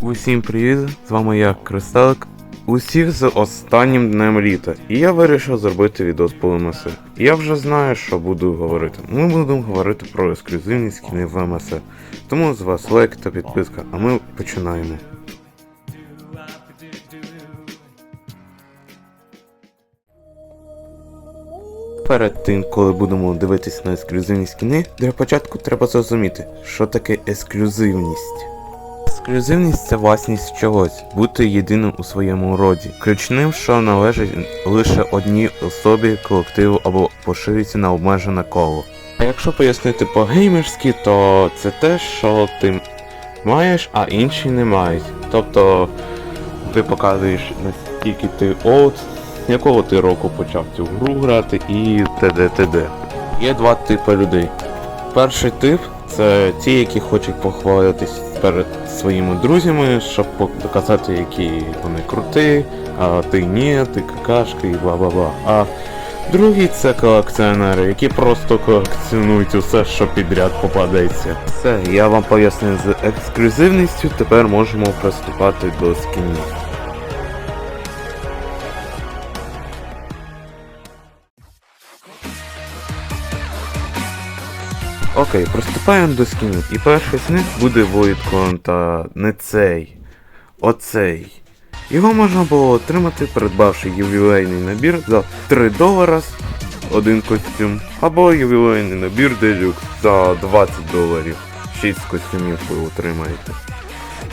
Усім привіт! З вами я, Кристалик. Усіх з останнім днем літа. І я вирішив зробити відео з ПМС. Я вже знаю, що буду говорити. Ми будемо говорити про ексклюзивні скіни в МС. Тому з вас лайк та підписка, а ми починаємо. Перед тим, коли будемо дивитися на ексклюзивні скіни, для початку треба зрозуміти, що таке ексклюзивність. Ексклюзивність це власність чогось, бути єдиним у своєму роді, ключним, що належить лише одній особі, колективу або поширюється на обмежене коло. А якщо пояснити по-геймерськи, то це те, що ти маєш, а інші не мають. Тобто ти показуєш наскільки ти от, якого ти року почав цю гру грати і т.д. т.д. Є два типи людей. Перший тип це ті, які хочуть похвалитись перед своїми друзями, щоб доказати, які вони круті, а ти ні, ти какашка і бла-бла-бла. А другий це колекціонери, які просто колекціонують усе, що підряд попадеться. Все, я вам пояснив з ексклюзивністю, тепер можемо приступати до скінів. Окей, приступаємо до скінів. І перший з них буде Void та не цей. Оцей. Його можна було отримати, придбавши ювілейний набір за 3 долара один костюм, або ювілейний набір Deluxe за 20 доларів. 6 костюмів ви отримаєте.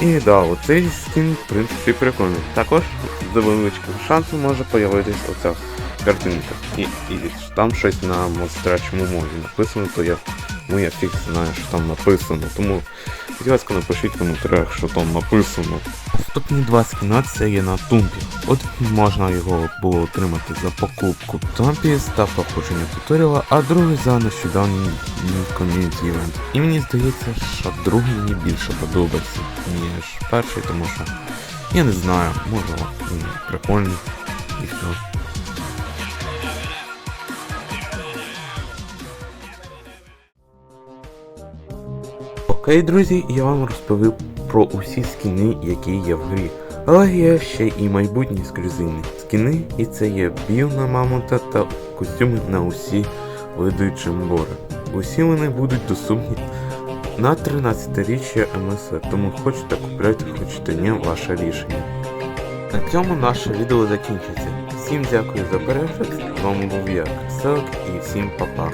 І да, оцей скін, в принципі, прикольний. Також з невеличким шансом може появитись оця картинка. І, і там щось на монстрячому мові написано, то я, ну я фіг знаю, що там написано. Тому, будь ласка, напишіть в коментарях, що там написано. Наступні два скіна це є на тумбі. От можна його було отримати за покупку тумбі та проходження туторіала, а другий за нещодавній ком'юніті івент. І мені здається, що другий мені більше подобається, ніж перший, тому що я не знаю, може прикольний і все. Окей, друзі, я вам розповів про усі скіни, які є в грі. Але є ще і майбутні ексклюзивні скіни, і це є біл на мамонта та костюми на усі види чимбори. Усі вони будуть доступні на 13-річчя МС, тому хочете купляйте, хочете ні, ваше рішення. На цьому наше відео закінчиться. Всім дякую за перегляд, з вами був я, Кселик, і всім па-па.